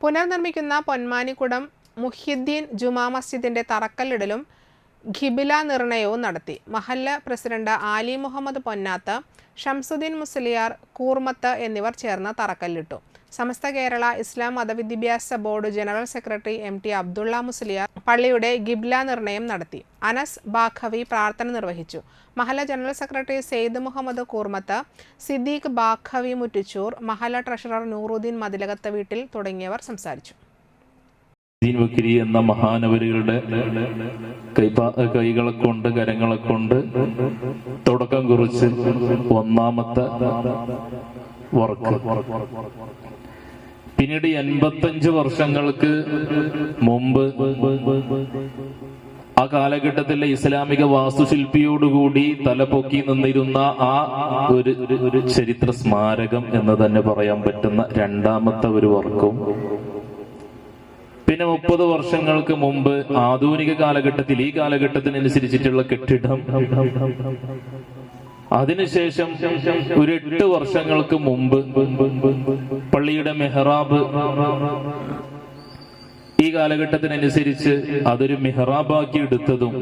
പുനർനിർമ്മിക്കുന്ന പൊന്മാനിക്കുടം മുഹ്യുദ്ദീൻ ജുമാ മസ്ജിദിന്റെ തറക്കല്ലിടലും ഖിബില നിർണയവും നടത്തി. മഹല്ല പ്രസിഡന്റ് ആലി മുഹമ്മദ് പൊന്നാത്ത് ഷംസുദ്ദീൻ മുസ്ലിയാർ കൂർമത്ത് എന്നിവർ ചേർന്ന് തറക്കല്ലിട്ടു. Samastha Kerala Islam Mathavidyabhyasa board general secretary M T Abdulla Musliyar പള്ളിയുടെ ഗിബ്ല നിർണയം നടത്തി. അനസ് ബാഖവി പ്രാർത്ഥന നിർവഹിച്ചു. മഹല ജനറൽ സെക്രട്ടറി സെയ്ദ് മുഹമ്മദ് കൂർമത്ത് സിദ്ദീഖ് ബാഖവി മുറ്റിച്ചൂർ മഹല ട്രഷറർ നൂറുദ്ദീൻ മതിലകത്ത് വീട്ടിൽ തുടങ്ങിയവർ സംസാരിച്ചു. എന്ന മഹാനവരുകളുടെ കൈകളെ കൊണ്ട് കരങ്ങളെ കൊണ്ട് തുടക്കം കുറിച്ച് ഒന്നാമത്തെ വർക്ക്. പിന്നീട് എൺപത്തഞ്ച് വർഷങ്ങൾക്ക് മുമ്പ് ആ കാലഘട്ടത്തിലെ ഇസ്ലാമിക വാസ്തുശില്പിയോടുകൂടി തലപൊക്കി നിന്നിരുന്ന ആ ഒരു ഒരു ചരിത്ര സ്മാരകം എന്ന് തന്നെ പറയാൻ പറ്റുന്ന രണ്ടാമത്തെ ഒരു വർക്കും പിന്നെ മുപ്പത് വർഷങ്ങൾക്ക് മുമ്പ് ആധുനിക കാലഘട്ടത്തിൽ ഈ കാലഘട്ടത്തിനനുസരിച്ചിട്ടുള്ള കെട്ടിടം. അതിനുശേഷം ഒരു എട്ട് വർഷങ്ങൾക്ക് മുമ്പ് പള്ളിയുടെ മെഹ്റാബ് ഈ കാലഘട്ടത്തിനനുസരിച്ച് അതൊരു മെഹ്റാബാക്കി എടുത്തതും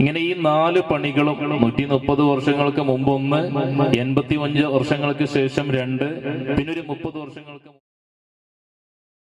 ഇങ്ങനെ ഈ നാല് പണികളും നൂറ്റി മുപ്പത് വർഷങ്ങൾക്ക് മുമ്പ് ഒന്ന് എൺപത്തി അഞ്ച് വർഷങ്ങൾക്ക് ശേഷം രണ്ട് പിന്നെ ഒരു മുപ്പത് വർഷങ്ങൾക്ക്